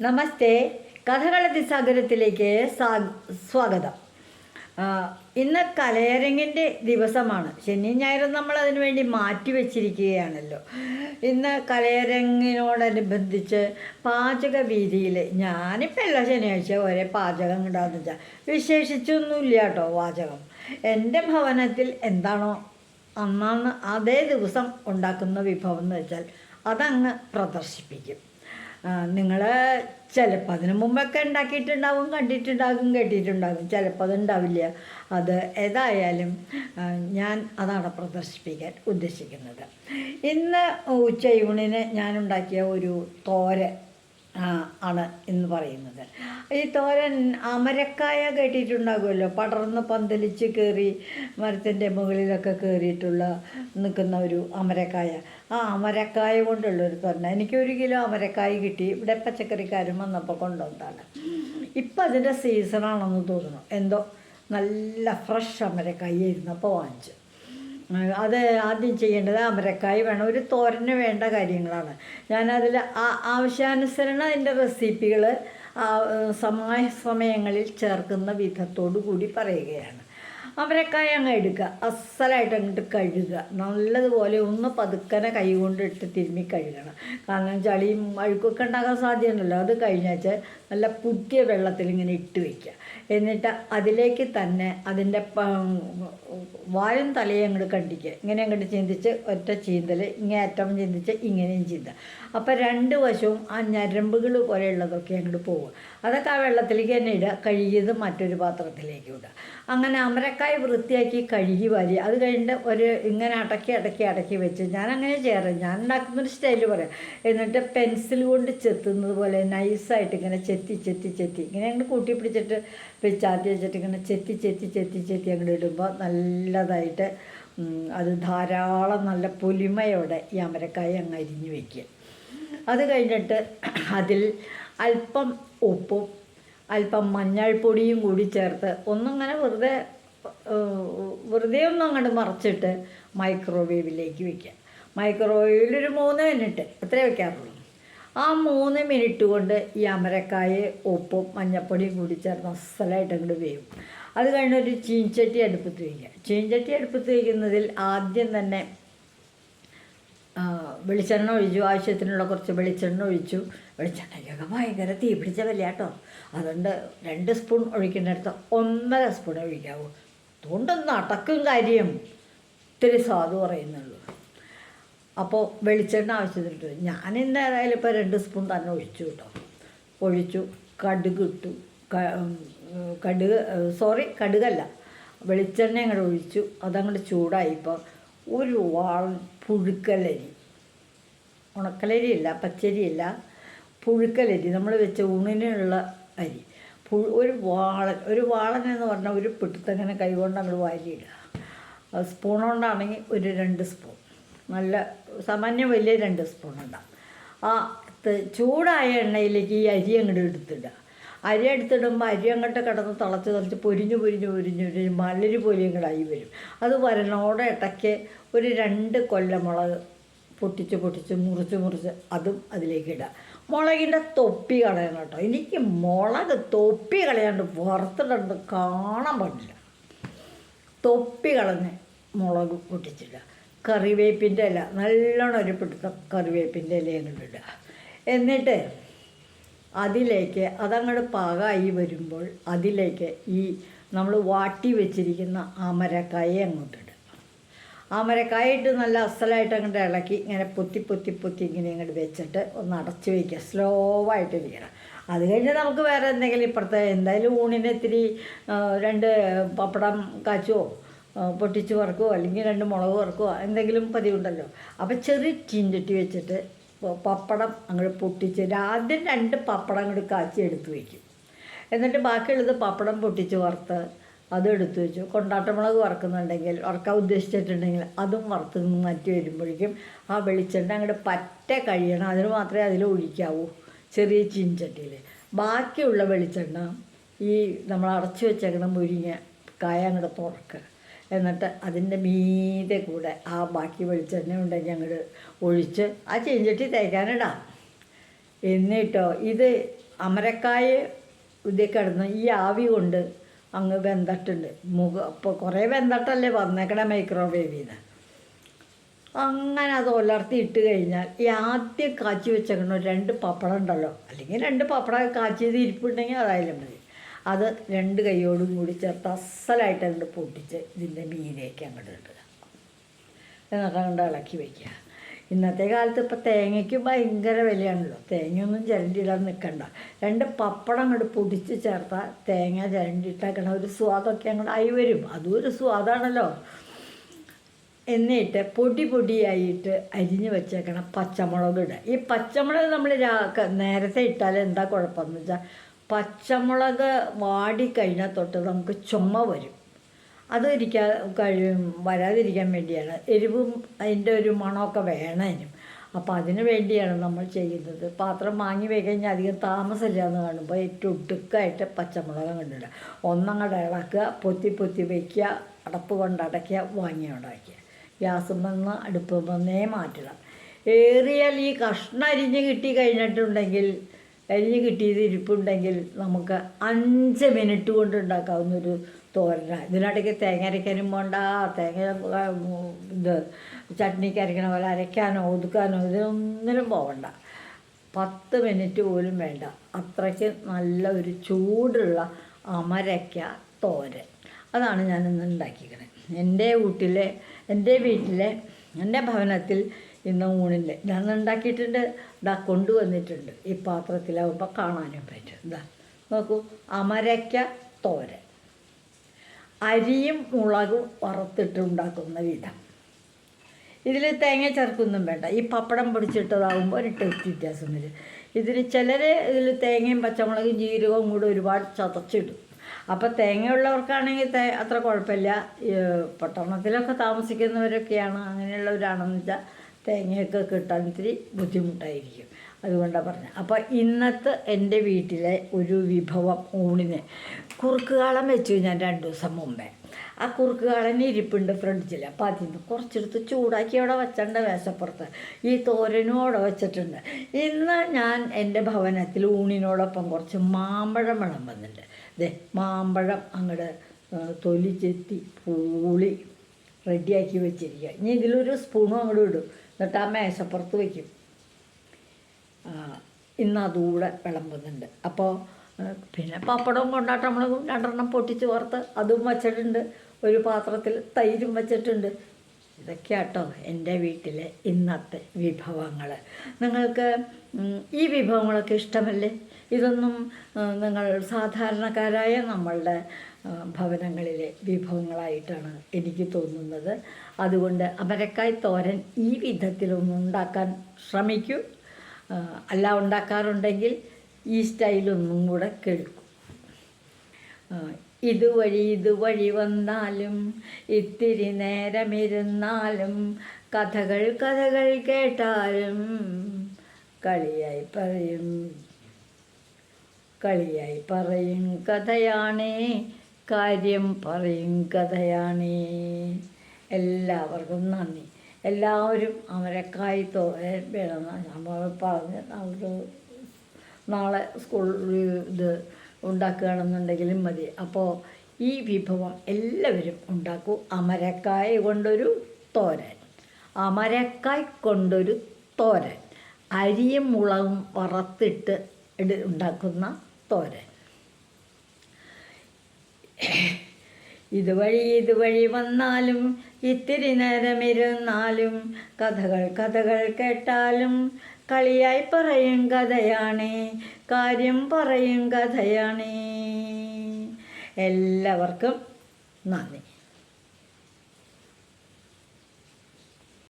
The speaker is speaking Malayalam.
നമസ്തേ. കഥകളത്തി സാഗരത്തിലേക്ക് സ്വാഗതം. ഇന്ന് കലയരങ്ങിന്റെ ദിവസമാണ്. ശനി ഞായറും നമ്മൾ അതിനു വേണ്ടി മാറ്റി വച്ചിരിക്കുകയാണല്ലോ. ഇന്ന് കലയരങ്ങിനോടനുബന്ധിച്ച് പാചക വീതിയിൽ ഞാനിപ്പോൾ എല്ലാ ശനിയാഴ്ച ഒരേ പാചകം ഉണ്ടാകുന്ന വെച്ചാൽ വിശേഷിച്ചൊന്നുമില്ല കേട്ടോ പാചകം. എന്റെ ഭവനത്തിൽ എന്താണോ അന്നാന്ന് അതേ ദിവസം ഉണ്ടാക്കുന്ന വിഭവം എന്ന് വെച്ചാൽ അതങ്ങ് പ്രദർശിപ്പിക്കും. നിങ്ങൾ ചിലപ്പോൾ അതിന് മുമ്പൊക്കെ ഉണ്ടാക്കിയിട്ടുണ്ടാവും കണ്ടിട്ടുണ്ടാകും കേട്ടിട്ടുണ്ടാകും. ചിലപ്പോൾ അതുണ്ടാവില്ല അത് ഏതായാലും ഞാൻ അതാണ് പ്രദർശിപ്പിക്കാൻ ഉദ്ദേശിക്കുന്നത്. ഇന്ന് ഉച്ചയൂണിന് ഞാൻ ഉണ്ടാക്കിയ ഒരു തോരൻ ആണ് എന്ന് പറയുന്നത്. ഈ തോരൻ അമരക്കായ കേട്ടിട്ടുണ്ടാകുമല്ലോ? പടർന്ന് പന്തലിച്ച് കയറി മരത്തിന്റെ മുകളിലൊക്കെ കയറിയിട്ടുള്ള നിൽക്കുന്ന ഒരു അമരക്കായ. ആ അമരക്കായ കൊണ്ടുള്ള ഒരു തോരൻ എനിക്ക് ഒരു കിലോ അമരക്കായ കിട്ടി. ഇവിടെ പച്ചക്കറിക്കാരൻ വന്നപ്പോൾ കൊണ്ടുവന്നാണ് ഇപ്പം അതിന്റെ സീസണാണെന്ന് തോന്നുന്നു. എന്തോ നല്ല ഫ്രഷ് അമരക്കായ ഇരുന്നപ്പോൾ വാങ്ങിച്ചു. അത് ആദ്യം ചെയ്യേണ്ടത് അമരക്കായ വേണം. ഒരു തോരന് വേണ്ട കാര്യങ്ങളാണ്. ഞാനതിൽ ആവശ്യാനുസരണം അതിന്റെ റെസിപ്പികൾ സമയ സമയങ്ങളിൽ ചേർക്കുന്ന വിധത്തോടു കൂടി പറയുകയാണ്. അമരക്കായ അങ്ങ് എടുക്കുക. അസലായിട്ട് അങ്ങോട്ട് കഴുകുക. നല്ലതുപോലെ ഒന്ന് പതുക്കനെ കൈ കൊണ്ട് ഇട്ട് തിരുമ്മി കഴുകണം. കാരണം ചളിയും അഴുക്കൊക്കെ ഉണ്ടാകാൻ സാധ്യതയുണ്ടല്ലോ. അത് കഴിഞ്ഞാൽ നല്ല പുതിയ വെള്ളത്തിൽ ഇങ്ങനെ ഇട്ട് വയ്ക്കുക എന്നിട്ട് അതിലേക്ക് തന്നെ അതിന്റെ വായും തലയും അങ്ങോട്ട് കണ്ടിക്കുക. ഇങ്ങനെ അങ്ങോട്ട് ചിന്തിച്ച് ഒറ്റ ചീന്തൽ ഇങ്ങനെ അറ്റം ചിന്തിച്ച് ഇങ്ങനെയും ചീന്ത. അപ്പോൾ രണ്ട് വശവും ആ ഞരമ്പുകൾ പോലെയുള്ളതൊക്കെ അങ്ങോട്ട് പോകും അതൊക്കെ ആ വെള്ളത്തിലേക്ക് തന്നെ ഇടുക. കഴുകിയത് മറ്റൊരു പാത്രത്തിലേക്ക് ഇടുക. അങ്ങനെ അമരക്കായ വൃത്തിയാക്കി കഴുകി വാരി. അത് കഴിഞ്ഞിട്ട് ഒരു ഇങ്ങനെ അടക്കി അടക്കി അടക്കി വെച്ച് ഞാൻ അങ്ങനെ ചെയ്യാറ്. ഞാൻ ഉണ്ടാക്കുന്നൊരു സ്റ്റൈൽ പറയാം. എന്നിട്ട് പെൻസിൽ കൊണ്ട് ചെത്തുന്നത് പോലെ നൈസായിട്ട് ഇങ്ങനെ ചെത്തി ചെത്തി ചെത്തി. ഇങ്ങനെ അങ്ങോട്ട് കൂട്ടി പിടിച്ചിട്ട് ആദ്യം വെച്ചിട്ട് ഇങ്ങനെ ചെത്തി ചെത്തി ചെത്തി ചെത്തി അങ്ങോട്ട് ഇടുമ്പോൾ നല്ലതായിട്ട് അത് ധാരാളം നല്ല പൊലിമയോടെ ഈ അമരക്കായ അങ്ങ് അരിഞ്ഞു വയ്ക്കുക. അത് കഴിഞ്ഞിട്ട് അതിൽ അല്പം ഉപ്പും അല്പം മഞ്ഞൾപ്പൊടിയും കൂടി ചേർത്ത് ഒന്നങ്ങനെ വെറുതെ വെറുതെ ഒന്നും അങ്ങോട്ട് മറച്ചിട്ട് മൈക്രോവേവിലേക്ക് വയ്ക്കുക മൈക്രോവേവിൽ ഒരു മൂന്ന് മിനിറ്റ് അത്രേ വയ്ക്കാറുള്ളൂ ആ മൂന്ന് മിനിറ്റ് കൊണ്ട് ഈ അമരക്കായ ഉപ്പും മഞ്ഞൾപ്പൊടിയും കൂടി ചേർന്ന് അസലായിട്ട് അങ്ങോട്ട് വേവും. അത് കഴിഞ്ഞൊരു ചീഞ്ചട്ടി അടുപ്പത്ത് വയ്ക്കുക ചീൻചട്ടി അടുപ്പത്ത് വയ്ക്കുന്നതിൽ ആദ്യം തന്നെ വെളിച്ചെണ്ണ ഒഴിച്ചു ആവശ്യത്തിനുള്ള കുറച്ച് വെളിച്ചെണ്ണ ഒഴിച്ചു. വെളിച്ചെണ്ണയ്ക്കൊക്കെ ഭയങ്കര തീ പിടിച്ച കേട്ടോ? അതുകൊണ്ട് രണ്ട് സ്പൂൺ ഒഴിക്കുന്നിടത്ത് ഒന്നര സ്പൂൺ ഒഴിക്കാവൂ. അതുകൊണ്ടൊന്നും അടക്കും കാര്യം. ഇത്തിരി സ്വാദ് പറയുന്നുള്ളൂ അപ്പോൾ വെളിച്ചെണ്ണ ആവശ്യത്തിനിട്ട് ഞാൻ എന്തായാലും ഇപ്പോൾ രണ്ട് സ്പൂൺ തന്നെ ഒഴിച്ചു കേട്ടോ. ഒഴിച്ചു കടുക് ഇട്ടു. കടുക് സോറി കടുകല്ല. വെളിച്ചെണ്ണ അങ്ങോട്ട് ഒഴിച്ചു. അതങ്ങോട്ട് ചൂടായിപ്പോൾ ഒരു വാൾ പുഴുക്കലരി. ഉണക്കലരിയല്ല പച്ചരിയല്ല പുഴുക്കലരി. നമ്മൾ വെച്ച ഊണിനുള്ള അരി. പു ഒരു വാളൻ ഒരു വാളൻ എന്ന് പറഞ്ഞാൽ ഒരു പിടുത്തങ്ങനെ കൈകൊണ്ട് അങ്ങോട്ട് വാരിയിടുക. സ്പൂൺ കൊണ്ടാണെങ്കിൽ ഒരു രണ്ട് സ്പൂൺ. നല്ല സാമാന്യം വലിയ രണ്ട് സ്പൂൺ ഉണ്ടാകും ആ ചൂടായ എണ്ണയിലേക്ക് ഈ അരി അങ്ങോട്ട് എടുത്തിടുക. അരി എടുത്തിടുമ്പോൾ അരി അങ്ങോട്ട് കിടന്ന് തിളച്ച് തിളച്ച് പൊരിഞ്ഞ് പൊരിഞ്ഞ് പൊരിഞ്ഞ് പൊരിഞ്ഞ് മലര് പോലെയും ഇങ്ങോട്ടായി വരും. അത് വരണോടെ ഇടയ്ക്ക് ഒരു രണ്ട് കൊല്ലമുളക് പൊട്ടിച്ച് പൊട്ടിച്ച് മുറിച്ച് മുറിച്ച് അതും അതിലേക്ക് ഇടുക. മുളകിന്റെ തൊപ്പി കളയണം കേട്ടോ. എനിക്ക് മുളക് തൊപ്പി കളയാണ്ട് വറുത്തിടണ്ട് കാണാൻ പറ്റില്ല തൊപ്പി കളഞ്ഞ് മുളക് പൊട്ടിച്ചിടുക. കറിവേപ്പിന്റെ ഇല നല്ലോണം ഒരു പിടുത്തം കറിവേപ്പിന്റെ ഇല അങ്ങോട്ട് ഇടുക. എന്നിട്ട് അതിലേക്ക് അതങ്ങോട്ട് പാകമായി വരുമ്പോൾ അതിലേക്ക് ഈ നമ്മൾ വാട്ടി വെച്ചിരിക്കുന്ന അമരക്കായ അങ്ങോട്ട് അമരക്കായ ഇട്ട് നല്ല അസലായിട്ട് അങ്ങോട്ട് ഇളക്കി ഇങ്ങനെ പൊത്തി പൊത്തി പൊത്തി ഇങ്ങനെ അങ്ങോട്ട് വെച്ചിട്ട് ഒന്ന് അടച്ചു വയ്ക്കുക സ്ലോ ആയിട്ട് ഇരിക്കണം അത് കഴിഞ്ഞ് നമുക്ക് വേറെ എന്തെങ്കിലും ഇപ്പുറത്തെ എന്തായാലും ഊണിന് ഇത്തിരി രണ്ട് പപ്പടം കാച്ചുവോ പൊട്ടിച്ചു വറക്കുവോ അല്ലെങ്കിൽ രണ്ട് മുളക് വറക്കുവോ എന്തെങ്കിലും പതിവുണ്ടല്ലോ. അപ്പോൾ ചെറിയ ചീഞ്ചട്ടി വെച്ചിട്ട് പപ്പടം അങ്ങോട്ട് പൊട്ടിച്ച് ആദ്യം രണ്ട് പപ്പടം അങ്ങോട്ട് കാച്ചി എടുത്ത് വയ്ക്കും എന്നിട്ട് ബാക്കിയുള്ളത് പപ്പടം പൊട്ടിച്ച് വറുത്ത് അതും എടുത്തു വെച്ചു. കൊണ്ടാട്ടമുളക് വറക്കുന്നുണ്ടെങ്കിൽ വറക്കാൻ ഉദ്ദേശിച്ചിട്ടുണ്ടെങ്കിൽ അതും വറുത്ത് മാറ്റി വരുമ്പോഴേക്കും ആ വെളിച്ചെണ്ണ അങ്ങോട്ട് പറ്റ കഴിയണം. അതിന് മാത്രമേ അതിൽ ഒഴിക്കാവൂ ചെറിയ ചീൻചട്ടിയിൽ ബാക്കിയുള്ള വെളിച്ചെണ്ണ ഈ നമ്മൾ അടച്ചു വെച്ചേക്കണം മുരിങ്ങ കായ അങ്ങോട്ട് തുറക്കുക. എന്നിട്ട് അതിന്റെ മീതെ കൂടെ ആ ബാക്കി വെളിച്ചെണ്ണ ഉണ്ടെങ്കിൽ അങ്ങോട്ട് ഒഴിച്ച് ആ ചീഞ്ചട്ടി തേക്കാനിടാം. എന്നിട്ടോ ഇത് അമരക്കായ ഇതിൽ കിടന്ന് ഈ ആവി കൊണ്ട് അങ്ങ് വെന്തട്ടുണ്ട്. മുഖം അപ്പോൾ കുറേ വെന്തട്ടല്ലേ വന്നേക്കണ മൈക്രോവേവിൽ നിന്ന് അങ്ങനെ അത് ഉലർത്തി ഇട്ട് കഴിഞ്ഞാൽ ഈ ആദ്യം കാച്ചി വെച്ചേക്കണ രണ്ട് പപ്പടം ഉണ്ടല്ലോ. അല്ലെങ്കിൽ രണ്ട് പപ്പടം കാച്ചിയത് ഇരിപ്പുണ്ടെങ്കിൽ അതായാലും മതി. അത് രണ്ട് കൈയോടും കൂടി ചേർത്ത് അസലായിട്ട് അങ്ങോട്ട് പൊട്ടിച്ച് ഇതിന്റെ മീനേക്ക് അങ്ങോട്ട് ഇടുക. എന്നിട്ട് അങ്ങോട്ട് ഇളക്കി വയ്ക്കുക ഇന്നത്തെ കാലത്ത് ഇപ്പോൾ തേങ്ങയ്ക്ക് ഭയങ്കര വിലയാണല്ലോ. തേങ്ങയൊന്നും ചിരണ്ടിയിടാൻ നിൽക്കണ്ട. രണ്ട് പപ്പടം അങ്ങോട്ട് പൊടിച്ച് ചേർത്താൽ തേങ്ങ ചിരണ്ടിയിട്ടാക്കണ ഒരു സ്വാദൊക്കെ അങ്ങോട്ട് ആയി വരും. അതും ഒരു സ്വാദാണല്ലോ. എന്നിട്ട് പൊടി പൊടിയായിട്ട് അരിഞ്ഞ് വെച്ചേക്കണം പച്ചമുളക് ഇടുക. ഈ പച്ചമുളക് നമ്മൾ രാ നേരത്തെ ഇട്ടാൽ എന്താ കുഴപ്പമെന്ന് വെച്ചാൽ പച്ചമുളക് വാടിക്കഴിഞ്ഞാൽ തൊട്ട് നമുക്ക് ചുമ വരും. അത് ഇരിക്കാൻ കഴിയും വരാതിരിക്കാൻ വേണ്ടിയാണ്. എരിവും അതിന്റെ ഒരു മണമൊക്കെ വേണമതിനും അപ്പോൾ അതിന് വേണ്ടിയാണ് നമ്മൾ ചെയ്യുന്നത്. പാത്രം വാങ്ങി പോയി കഴിഞ്ഞാൽ അധികം താമസമില്ല എന്ന് കാണുമ്പോൾ ഏറ്റവും ഒടുക്കായിട്ട് പച്ചമുളക് കണ്ടിടുക. ഒന്നങ്ങടെ ഇളക്കുക പൊത്തി പൊത്തി വയ്ക്കുക അടപ്പ് കൊണ്ട് അടയ്ക്കുക വാങ്ങി ഉണ്ടാക്കുക ഗ്യാസും വന്ന് അടുപ്പ് വന്നേ മാറ്റുക. ഏറിയാൽ ഈ കഷ്ണം അരിഞ്ഞ് കിട്ടി കഴിഞ്ഞിട്ടുണ്ടെങ്കിൽ അരിഞ്ഞ് കിട്ടിയത് ഇരിപ്പുണ്ടെങ്കിൽ നമുക്ക് അഞ്ച് മിനിറ്റ് കൊണ്ട് ഉണ്ടാക്കാവുന്നൊരു തോരന. ഇതിനിടയ്ക്ക് തേങ്ങ അരയ്ക്കാനും വേണ്ട തേങ്ങ ഇത് ചട്നിക്ക് അരയ്ക്കണ പോലെ അരയ്ക്കാനോ ഒതുക്കാനോ ഇതിനൊന്നിനും പോകണ്ട പത്ത് മിനിറ്റ് പോലും വേണ്ട. അത്രയ്ക്ക് നല്ല ഒരു ചൂടുള്ള അമരയ്ക്ക തോരൻ. അതാണ് ഞാൻ ഇന്ന് ഉണ്ടാക്കിയിരിക്കുന്നത് എന്റെ വീട്ടിലെ എന്റെ വീട്ടിലെ എന്റെ ഭവനത്തിൽ ഇന്ന് ഊണില്ല. ഞാൻ ഉണ്ടാക്കിയിട്ടുണ്ട് ഇതാ കൊണ്ടുവന്നിട്ടുണ്ട് ഈ പാത്രത്തിലാവുമ്പോൾ കാണാനും പറ്റും. ഇതാ നോക്കൂ അമരയ്ക്ക തോരൻ. അരിയും മുളകും വറുത്തിട്ട് ഉണ്ടാക്കുന്ന വിധം. ഇതിൽ തേങ്ങ ചേർക്കൊന്നും വേണ്ട. ഈ പപ്പടം പൊടിച്ചിട്ടതാകുമ്പോൾ ഒരു ടേസ്റ്റ് വ്യത്യാസം വരും. ഇതിൽ ചിലർ ഇതിൽ തേങ്ങയും പച്ചമുളകും ജീരകവും കൂടെ ഒരുപാട് ചതച്ചിടും. അപ്പോൾ തേങ്ങയുള്ളവർക്കാണെങ്കിൽ അത്ര കുഴപ്പമില്ല. പട്ടണത്തിലൊക്കെ താമസിക്കുന്നവരൊക്കെയാണ് അങ്ങനെയുള്ളവരാണെന്ന് വെച്ചാൽ തേങ്ങയൊക്കെ കിട്ടാൻ ഇത്തിരി ബുദ്ധിമുട്ടായിരിക്കും. അതുകൊണ്ടാണ് പറഞ്ഞത് അപ്പോൾ ഇന്നത്തെ എന്റെ വീട്ടിലെ ഒരു വിഭവം ഊണിന് കുറുക്കുകാളം വെച്ചു ഞാൻ രണ്ട് ദിവസം മുമ്പേ. ആ കുറുക്കുകാളന് ഇരിപ്പുണ്ട് ഫ്രിഡ്ജിൽ അപ്പോൾ അതിൽ നിന്ന് കുറച്ചെടുത്ത് ചൂടാക്കി അവിടെ വെച്ചണ്ട വേശപ്പുറത്ത് ഈ തോരനും അവിടെ വെച്ചിട്ടുണ്ട്. ഇന്ന് ഞാൻ എന്റെ ഭവനത്തിൽ ഊണിനോടൊപ്പം കുറച്ച് മാമ്പഴം വിളമ്പുന്നുണ്ട് ദേ മാമ്പഴം അങ്ങോട്ട് തൊലി ചെത്തി പൂളി റെഡിയാക്കി വെച്ചിരിക്കുക ഇനി ഇതിലൊരു സ്പൂണും അങ്ങോട്ട് ഇടും. എന്നിട്ട് ആ മേശപ്പുറത്ത് വയ്ക്കും. ഇന്ന് അതുകൂടെ വിളമ്പുന്നുണ്ട്. അപ്പോൾ പിന്നെ പപ്പടവും കൊണ്ടാട്ട് നമ്മൾ രണ്ടെണ്ണം പൊട്ടിച്ച് വറുത്ത് അതും വച്ചിട്ടുണ്ട്. ഒരു പാത്രത്തിൽ തൈരും വച്ചിട്ടുണ്ട്. ഇതൊക്കെ കേട്ടോ എന്റെ വീട്ടിലെ ഇന്നത്തെ വിഭവങ്ങൾ. നിങ്ങൾക്ക് ഈ വിഭവങ്ങളൊക്കെ ഇഷ്ടമല്ലേ? ഇതൊന്നും നിങ്ങൾ സാധാരണക്കാരായ നമ്മളുടെ ഭവനങ്ങളിലെ വിഭവങ്ങളായിട്ടാണ് എനിക്ക് തോന്നുന്നത്. അതുകൊണ്ട് അമരക്കായ് തോരൻ ഈ വിധത്തിലൊന്നും ഉണ്ടാക്കാൻ ശ്രമിക്കൂ. അല്ല ഉണ്ടാക്കാറുണ്ടെങ്കിൽ ഈ സ്റ്റൈലൊന്നും കൂടെ കേൾക്കും. ഇതുവഴി ഇതുവഴി വന്നാലും ഇത്തിരി നേരമിരുന്നാലും കഥകൾ കഥകൾ കേട്ടാലും കളിയായി പറയും. കളിയായി പറയും. കഥയാണേ കാര്യം പറയും കഥയാണേ. എല്ലാവർക്കും നന്ദി. എല്ലാവരും അമരക്കായി തോരൻ വേണമെന്ന് നമ്മൾ പറഞ്ഞ് നമുക്ക് നാളെ സ്കൂൾ ഇത് ഉണ്ടാക്കുകയാണെന്നുണ്ടെങ്കിലും മതി. അപ്പോൾ ഈ വിഭവം എല്ലാവരും ഉണ്ടാക്കൂ. അമരക്കായ കൊണ്ടൊരു തോരൻ. അമരക്കായ് കൊണ്ടൊരു തോരൻ. അരിയും മുളകും വറുത്തിട്ട് ഉണ്ടാക്കുന്ന തോരൻ. ഇതുവഴി ഇതുവഴി വന്നാലും ഇത്തിരി നേരമിരുന്നാലും കഥകൾ കഥകൾ കേട്ടാലും കളിയായി പറയും കഥയാണ് കാര്യം പറയും കഥയാണ്. എല്ലാവർക്കും നന്ദി.